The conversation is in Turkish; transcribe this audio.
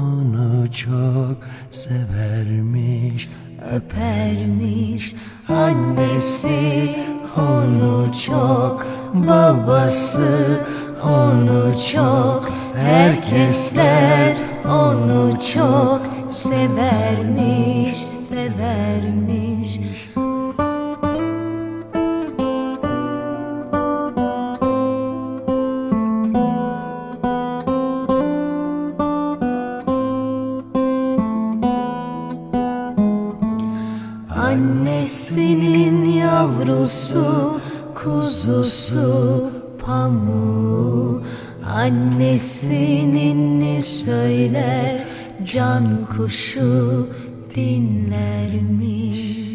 onu çok severmiş öpermiş. Annesi onu çok Babası onu çok. Herkesler onu çok Severmiş, severmiş Annesinin yavrusu, kuzusu, pamuğu Annesinin ne söyler can kuşu dinlermiş